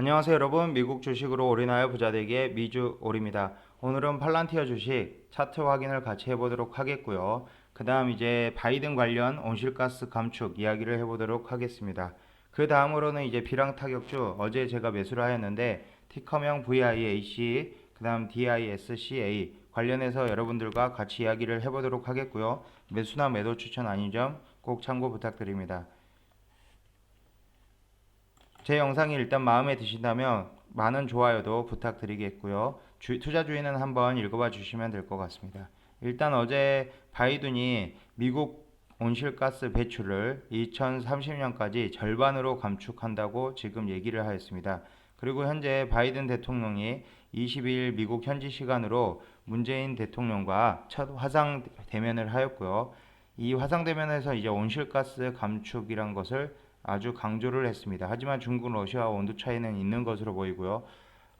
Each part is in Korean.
안녕하세요 여러분. 미국 주식으로 올인하여 부자되기의 미주 올입니다. 오늘은 팔란티어 주식 차트 확인을 같이 해보도록 하겠고요. 그 다음 이제 바이든 관련 온실가스 감축 이야기를 해보도록 하겠습니다. 그 다음으로는 이제 비랑 타격주 어제 제가 매수를 하였는데 티커명 VIAC 그 다음 DISCA 관련해서 여러분들과 같이 이야기를 해보도록 하겠고요. 매수나 매도 추천 아닌 점 꼭 참고 부탁드립니다 제 영상이 일단 마음에 드신다면 많은 좋아요도 부탁드리겠고요. 주- 투자 주의는 한번 읽어봐 주시면 될 것 같습니다. 일단 어제 바이든이 미국 온실가스 배출을 2030년까지 절반으로 감축한다고 지금 얘기를 하였습니다. 그리고 현재 바이든 대통령이 22일 미국 현지 시간으로 문재인 대통령과 첫 화상 대면을 하였고요. 이 화상 대면에서 이제 온실가스 감축이란 것을 아주 강조를 했습니다. 하지만 중국, 러시아와 온도 차이는 있는 것으로 보이고요.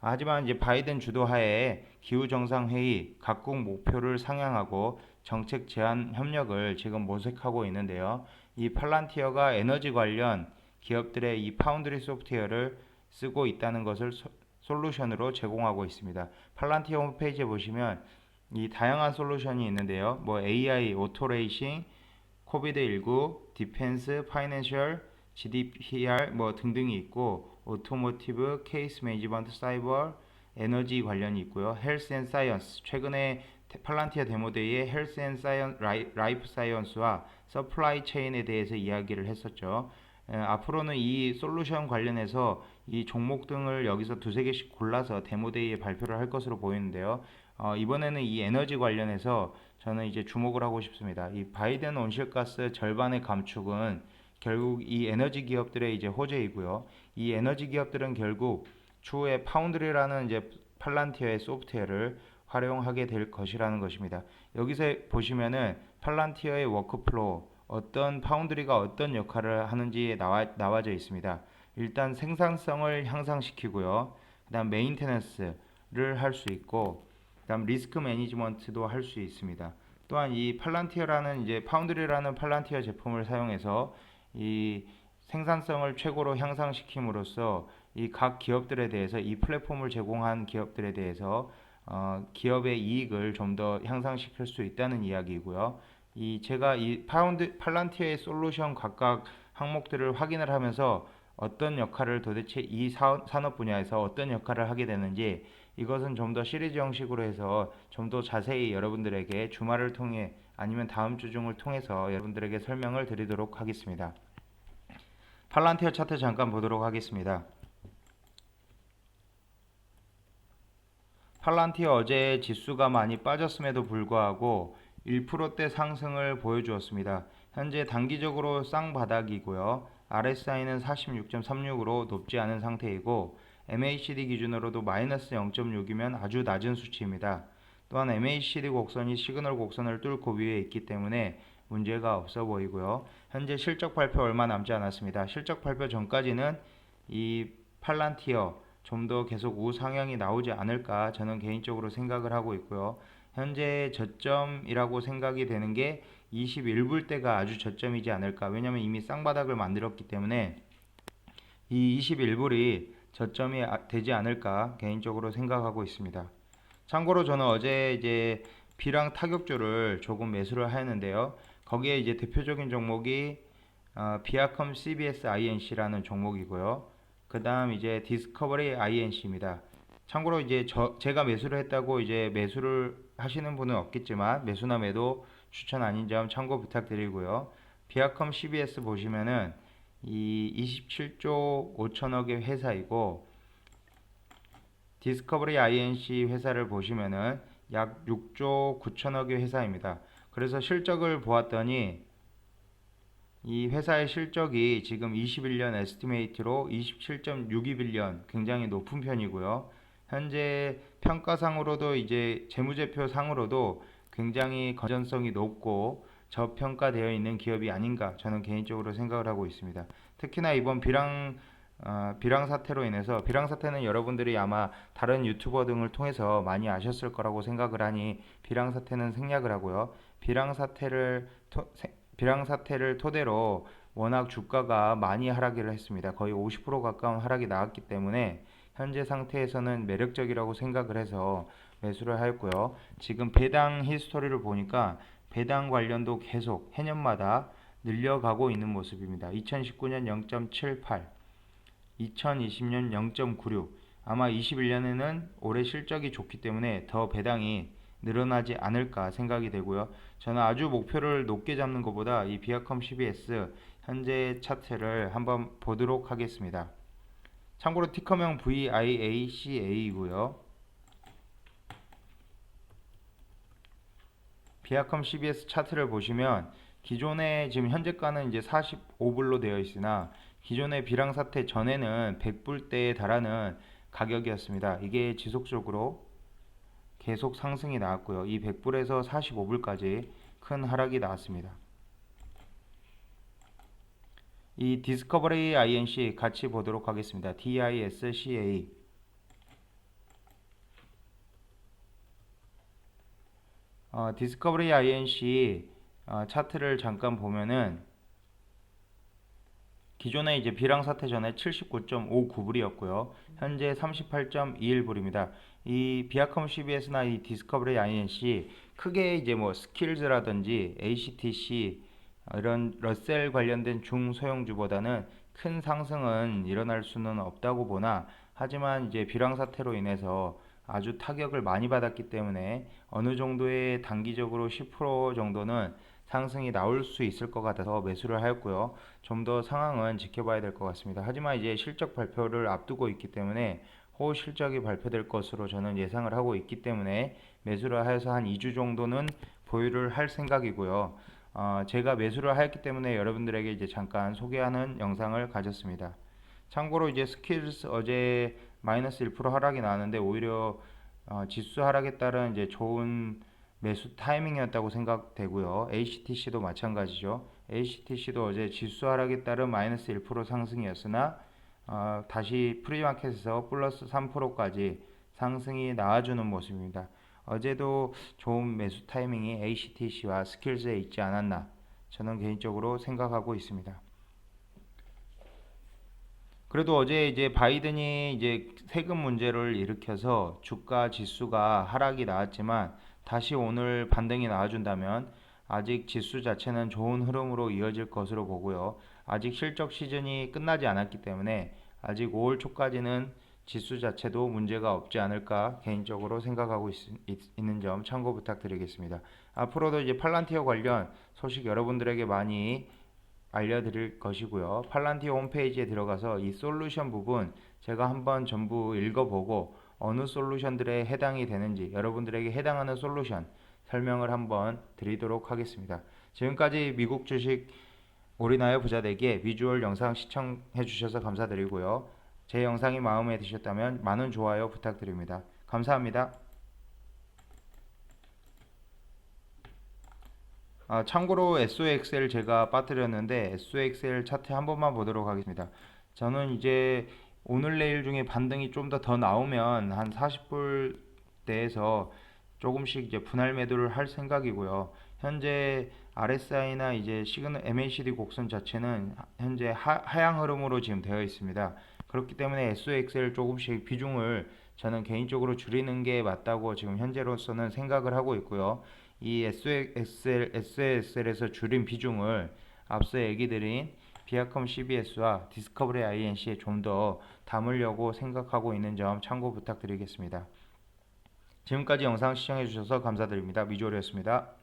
하지만 이제 바이든 주도하에 기후 정상 회의 각국 목표를 상향하고 정책 제한 협력을 지금 모색하고 있는데요. 이 팔란티어가 에너지 관련 기업들의 이 파운드리 소프트웨어를 쓰고 있다는 것을 소- 솔루션으로 제공하고 있습니다. 팔란티어 홈페이지에 보시면 이 다양한 솔루션이 있는데요. 뭐 AI, 오토레이싱, 코비드 19, 디펜스, 파이낸셜, GDPR 뭐 등등이 있고 오토모티브, 케이스 매니지먼트, 사이버, 에너지 관련이 있고요. 헬스 앤 사이언스 최근에 테- 팔란티아 데모데이에 헬스 앤 사이언 라이, 라이프 사이언스와 서플라이 체인에 대해서 이야기를 했었죠. 에, 앞으로는 이 솔루션 관련해서 이 종목 등을 여기서 두세 개씩 골라서 데모데이에 발표를 할 것으로 보이는데요. 어, 이번에는 이 에너지 관련해서 저는 이제 주목을 하고 싶습니다. 이 바이든 온실가스 절반의 감축은 결국 이 에너지 기업들의 이제 호재이고요. 이 에너지 기업들은 결국 추후에 파운드리라는 이제 팔란티어의 소프트웨어를 활용하게 될 것이라는 것입니다. 여기서 보시면은 팔란티어의 워크플로우 어떤 파운드리가 어떤 역할을 하는지 나와 나와져 있습니다. 일단 생산성을 향상시키고요. 그다음 메인테넌스를 할 수 있고 그다음 리스크 매니지먼트도 할 수 있습니다. 또한 이 팔란티어라는 이제 파운드리라는 팔란티어 제품을 사용해서 이 생산성을 최고로 향상시킴으로써 이 각 기업들에 대해서 이 플랫폼을 제공한 기업들에 대해서 어, 기업의 이익을 좀 더 향상시킬 수 있다는 이야기이고요. 이 제가 이 파운드 팔란티어의 솔루션 각각 항목들을 확인을 하면서 어떤 역할을 도대체 이 사- 산업 분야에서 어떤 역할을 하게 되는지 이것은 좀 더 시리즈 형식으로 해서 좀 더 자세히 여러분들에게 주말을 통해 아니면 다음 주 중을 통해서 여러분들에게 설명을 드리도록 하겠습니다. 팔란티어 차트 잠깐 보도록 하겠습니다. 팔란티어 어제 지수가 많이 빠졌음에도 불구하고 1%대 상승을 보여주었습니다. 현재 단기적으로 쌍바닥이고요. RSI는 46.36으로 높지 않은 상태이고 MACD 기준으로도 마이너스 0.6이면 아주 낮은 수치입니다. 또한 MACD 곡선이 시그널 곡선을 뚫고 위에 있기 때문에 문제가 없어 보이고요. 현재 실적 발표 얼마 남지 않았습니다. 실적 발표 전까지는 이 팔란티어 좀 더 계속 우상향이 나오지 않을까 저는 개인적으로 생각을 하고 있고요. 현재 저점이라고 생각이 되는 게 21불 대가 아주 저점이지 않을까. 왜냐면 이미 쌍바닥을 만들었기 때문에 이 21불이 저점이 아- 되지 않을까 개인적으로 생각하고 있습니다. 참고로 저는 어제 이제 비랑 타격주를 조금 매수를 하였는데요. 거기에 이제 대표적인 종목이 어, 비아컴 CBS INC라는 종목이고요. 그 다음 이제 디스커버리 INC입니다. 참고로 이제 저, 제가 매수를 했다고 이제 매수를 하시는 분은 없겠지만 매수나 매도 추천 아닌 점 참고 부탁드리고요. 비아컴 CBS 보시면은 이 27조 5천억의 회사이고 디스커버리 INC 회사를 보시면은 약 6조 9천억의 회사입니다. 그래서 실적을 보았더니 이 회사의 실적이 지금 21년 에스티메이트로 27.62빌리언 굉장히 높은 편이고요. 현재 평가상으로도 이제 재무제표 상으로도 굉장히 건전성이 높고 저평가되어 있는 기업이 아닌가 저는 개인적으로 생각을 하고 있습니다. 특히나 이번 비랑 어, 비랑 사태로 인해서 비랑 사태는 여러분들이 아마 다른 유튜버 등을 통해서 많이 아셨을 거라고 생각을 하니 비랑 사태는 생략을 하고요. 비랑 사태를 토, 세- 비랑 사태를 토대로 워낙 주가가 많이 하락을 했습니다. 거의 50% 가까운 하락이 나왔기 때문에 현재 상태에서는 매력적이라고 생각을 해서 매수를 하였고요. 지금 배당 히스토리를 보니까 배당 관련도 계속 해년마다 늘려가고 있는 모습입니다. 2019년 0.78, 2020년 0.96, 아마 21년에는 올해 실적이 좋기 때문에 더 배당이 늘어나지 않을까 생각이 되고요. 저는 아주 목표를 높게 잡는 것보다 이 비아컴 CBS 현재 차트를 한번 보도록 하겠습니다. 참고로 티커명 VIACA이고요. 비아컴 CBS 차트를 보시면 기존에 지금 현재가는 이제 45불로 되어 있으나 기존의 비랑 사태 전에는 100불대에 달하는 가격이었습니다. 이게 지속적으로 계속 상승이 나왔고요. 이 100불에서 45불까지 큰 하락이 나왔습니다. 이 디스커버리 INC 같이 보도록 하겠습니다. DISCA 어, 디스커버리 INC 어, 차트를 잠깐 보면은 기존에 이제 비랑 사태 전에 79.59불이었고요. 현재 38.21불입니다. 이 비아컴 CBS나 이 디스커버리 INC 크게 이제 뭐 스킬즈라든지 ACTC 어, 이런 러셀 관련된 중소형주보다는 큰 상승은 일어날 수는 없다고 보나 하지만 이제 비랑 사태로 인해서 아주 타격을 많이 받았기 때문에 어느 정도의 단기적으로 10% 정도는 상승이 나올 수 있을 것 같아서 매수를 하였고요. 좀 더 상황은 지켜봐야 될 것 같습니다. 하지만 이제 실적 발표를 앞두고 있기 때문에 호우 실적이 발표될 것으로 저는 예상을 하고 있기 때문에 매수를 하여서 한 2주 정도는 보유를 할 생각이고요. 어, 제가 매수를 하였기 때문에 여러분들에게 이제 잠깐 소개하는 영상을 가졌습니다. 참고로 이제 스킬스 어제 마이너스 1% 하락이 나왔는데 오히려 어, 지수 하락에 따른 이제 좋은 매수 타이밍이었다고 생각되고요. HTC도 마찬가지죠. HTC도 어제 지수 하락에 따른 마이너스 1% 상승이었으나 어, 다시 프리마켓에서 플러스 3%까지 상승이 나와주는 모습입니다. 어제도 좋은 매수 타이밍이 HTC와 스킬즈에 있지 않았나 저는 개인적으로 생각하고 있습니다. 그래도 어제 이제 바이든이 이제 세금 문제를 일으켜서 주가 지수가 하락이 나왔지만 다시 오늘 반등이 나와준다면 아직 지수 자체는 좋은 흐름으로 이어질 것으로 보고요. 아직 실적 시즌이 끝나지 않았기 때문에 아직 5월 초까지는 지수 자체도 문제가 없지 않을까 개인적으로 생각하고 있, 있는 점 참고 부탁드리겠습니다. 앞으로도 이제 팔란티어 관련 소식 여러분들에게 많이 알려드릴 것이고요. 팔란티어 홈페이지에 들어가서 이 솔루션 부분 제가 한번 전부 읽어보고 어느 솔루션들에 해당이 되는지 여러분들에게 해당하는 솔루션 설명을 한번 드리도록 하겠습니다. 지금까지 미국 주식 올인하여 부자 되기에 비주얼 영상 시청해 주셔서 감사드리고요. 제 영상이 마음에 드셨다면 많은 좋아요 부탁드립니다. 감사합니다. 아, 참고로 SOXL 제가 빠뜨렸는데 SOXL 차트 한 번만 보도록 하겠습니다. 저는 이제 오늘 내일 중에 반등이 좀더더 나오면 한 40불 대에서 조금씩 이제 분할 매도를 할 생각이고요. 현재 RSI나 이제 시그널 MACD 곡선 자체는 현재 하, 하향 흐름으로 지금 되어 있습니다. 그렇기 때문에 SOXL 조금씩 비중을 저는 개인적으로 줄이는 게 맞다고 지금 현재로서는 생각을 하고 있고요. 이 SOXL, SOXL에서 줄인 비중을 앞서 얘기 드린 비아컴 CBS와 디스커버리 INC에 좀 더 담으려고 생각하고 있는 점 참고 부탁드리겠습니다. 지금까지 영상 시청해 주셔서 감사드립니다. 미조리였습니다.